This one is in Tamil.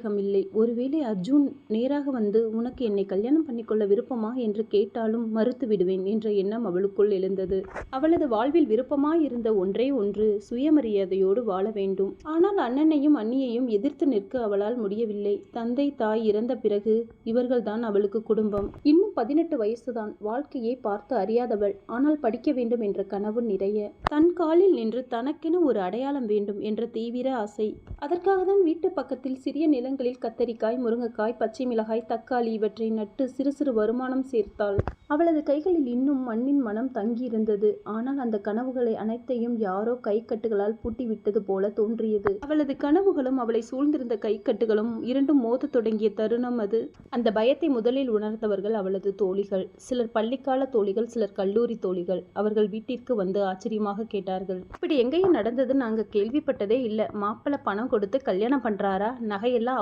சந்தேகம் இல்லை. ஒருவேளை அர்ஜுன் நேராக வந்து உனக்கு என்னை கல்யாணம் பண்ணிக்கொள்ள விருப்பமா என்று கேட்டாலும் மறுத்து விடுவேன் என்ற எண்ணம் அவளுக்குள் எழுந்தது. அவளது வாழ்வில் விருப்பமாயிருந்த ஒன்றே ஒன்று சுயமரியாதையோடு வாழ வேண்டும். ஆனால் அண்ணனையும் அண்ணியையும் எதிர்த்து நிற்க அவளால் முடியவில்லை. தந்தை தாய் இறந்த பிறகு இவர்கள்தான் அவளுக்கு குடும்பம். இன்னும் பதினெட்டு வயசுதான். வாழ்க்கையை பார்த்து அறியாதவள். ஆனால் படிக்க வேண்டும் என்ற கனவு நிறைய. தன் காலில் நின்று தனக்கென ஒரு அடையாளம் வேண்டும் என்ற தீவிர ஆசை. அதற்காக தான் வீட்டு பக்கத்தில் சிறிய நிலங்களில் கத்தரிக்காய் முருங்கைக்காய் பச்சை மிளகாய் தக்காளி இவற்றை நட்டு சிறு சிறு வருமானம் சேர்த்தாள். அவளது கைகளில் இன்னும் மண்ணின் மனம் தங்கியிருந்தது. ஆனால் அந்த கனவுகளை அனைத்தையும் யாரோ கைக்கட்டுகளால் பூட்டிவிட்டது போல தோன்றியது. அவளது கனவுகளும் அவளை சூழ்ந்திருந்த கைக்கட்டுகளும் இரண்டும் மோதத் தொடங்கிய தருணம் அது. அந்த பயத்தை முதலில் உணர்ந்தவர்கள் அவளது தோழிகள். சிலர் பள்ளிக்கால தோழிகள் சிலர் கல்லூரி தோழிகள். அவர்கள் வீட்டிற்கு வந்து ஆச்சரியமாக கேட்டார்கள். இப்படி எங்கேயும் நடந்தது நாங்க கேள்விப்பட்டதே இல்லை. மாப்பிள்ளை பணம் கொடுத்து கல்யாணம் பண்றாரா? நகையெல்லாம்